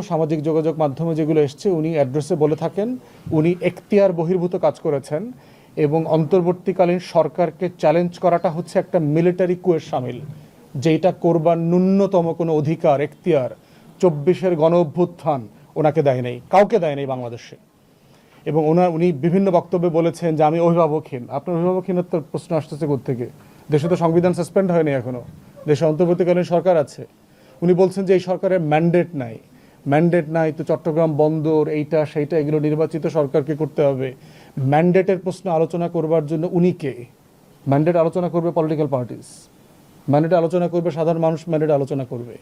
সামাজিক যোগাযোগ মাধ্যমে যেগুলো এসছে, উনি অ্যাড্রেসে বলে থাকেন, উনি এখতিয়ার বহির্ভূত কাজ করেছেন এবং অন্তর্বর্তীকালীন সরকারকে চ্যালেঞ্জ করাটা হচ্ছে একটা মিলিটারি কুয়ের সামিল যেটা করবার ন্যূনতম কোনো অধিকার, এখতিয়ার, চব্বিশের গণ অভ্যুত্থান ওনাকে দেয় নেই, কাউকে দেয় নেই বাংলাদেশে। এবং ওনার, উনি বিভিন্ন বক্তব্যে বলেছেন যে, আমি অভিভাবকহীন। আপনার অভিভাবকহীনতার প্রশ্ন আসতেছে থেকে দেশে তো সংবিধান সাসপেন্ড হয়নি এখনও। দেশে অন্তর্বর্তীকালীন সরকার আছে। উনি বলছেন যে, এই সরকারের ম্যান্ডেট নাই। ম্যান্ডেট নাই তো চট্টগ্রাম বন্দর, এইটা, সেইটা, এগুলো নির্বাচিত সরকারকে করতে হবে। ম্যান্ডেটের প্রশ্ন আলোচনা করবার জন্য উনি কে? ম্যান্ডেট আলোচনা করবে পলিটিক্যাল পার্টিস ম্যান্ডেট আলোচনা করবে সাধারণ মানুষ ম্যান্ডেট আলোচনা করবে।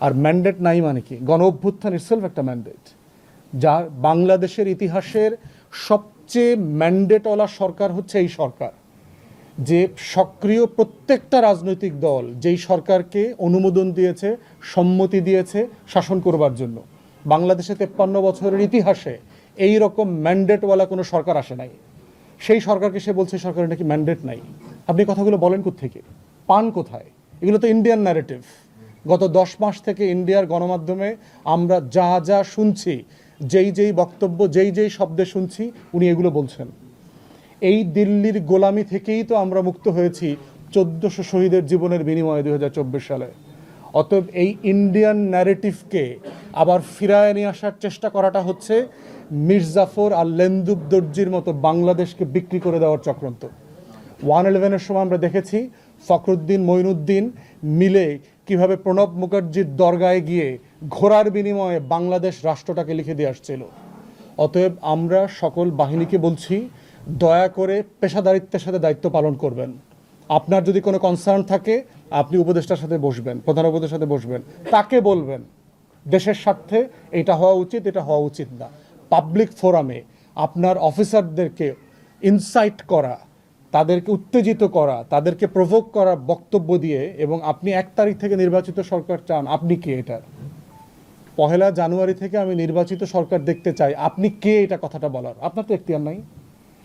আর ম্যান্ডেট নাই মানে কি? গণ অভ্যুত্থান ইটসেলফ একটা ম্যান্ডেট যা বাংলাদেশের ইতিহাসের সবচেয়ে ম্যান্ডেটওয়ালা সরকার হচ্ছে এই সরকার। যে সক্রিয় প্রত্যেকটা রাজনৈতিক দল যেই সরকারকে অনুমোদন দিয়েছে, সম্মতি দিয়েছে শাসন করবার জন্য। বাংলাদেশে তেপ্পান্ন বছরের ইতিহাসে এই রকম ম্যান্ডেটওয়ালা কোনো সরকার আসে নাই। সেই সরকারকে সে বলছে সরকারের নাকি ম্যান্ডেট নাই। আপনি কথাগুলো বলেন থেকে পান কোথায়? এগুলো তো ইন্ডিয়ান ন্যারেটিভ গত দশ মাস থেকে ইন্ডিয়ার গণমাধ্যমে আমরা যা যা শুনছি, যেই যেই বক্তব্য, যেই যেই শব্দে শুনছি, উনি এগুলো বলছেন। এই দিল্লির গোলামি থেকেই তো আমরা মুক্ত হয়েছি চোদ্দশো শহীদের জীবনের বিনিময়ে দুই হাজার চব্বিশ সালে। অতএব এই ইন্ডিয়ান ন্যারেটিভকে আবার ফিরায় নিয়ে আসার চেষ্টা করাটা হচ্ছে মির্জাফর আর লেন্দুব দর্জির মতো বাংলাদেশকে বিক্রি করে দেওয়ার চক্রান্ত। ওয়ান ইলেভেনের সময় আমরা দেখেছি ফখরুদ্দিন মঈনুদ্দিন মিলে কীভাবে প্রণব মুখার্জির দরগায় গিয়ে ঘোড়ার বিনিময়ে বাংলাদেশ রাষ্ট্রটাকে লিখে দিয়ে আসছিল। অতএব আমরা সকল বাহিনীকে বলছি দয়া করে পেশাদারিত্বের সাথে দায়িত্ব পালন করবেন। আপনার যদি কোনো কনসার্ন থাকে, আপনি উপদেষ্টার সাথে বসবেন, প্রধান উপদেষ্টার সাথে বসবেন। তাকে বলবেন, দেশের স্বার্থে এটা হওয়া উচিত, এটা হওয়া উচিত না। পাবলিক ফোরামে আপনার অফিসারদেরকে ইনসাইট করা, তাদেরকে উত্তেজিত করা, তাদেরকে প্রভোগ করা বক্তব্য দিয়ে এবং আপনি এক তারিখ থেকে নির্বাচিত সরকার চান, আপনি কে এটার পহেলা জানুয়ারি থেকে আমি নির্বাচিত সরকার দেখতে চাই, আপনি কে এটা কথাটা বলার? আপনার তো এখতিয়ার নাই।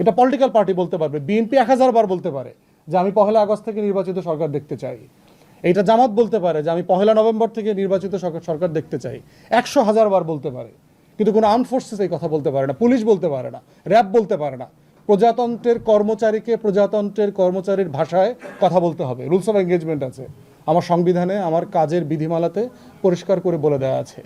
এটা পলিটিক্যাল পার্টি বলতে পারবে বিএনপি এক হাজার বার বলতে পারে যে আমি পহেলা আগস্ট থেকে নির্বাচিত সরকার দেখতে চাই। এটা জামাত বলতে পারে যে আমি পহেলা নভেম্বর থেকে নির্বাচিত সরকার দেখতে চাই। একশো হাজার বার বলতে পারে। কিন্তু কোনো আর্ম ফোর্সেস এই কথা বলতে পারে না, পুলিশ বলতে পারে না র্যাব বলতে পারে না। প্রজাতন্ত্রের কর্মচারীকে প্রজাতন্ত্রের কর্মচারীর ভাষায় কথা বলতে হবে। রুলস অফ এঙ্গেজমেন্ট আছে। আমার সংবিধানে, আমার কাজের বিধিমালাতে পরিষ্কার করে বলে দেওয়া আছে।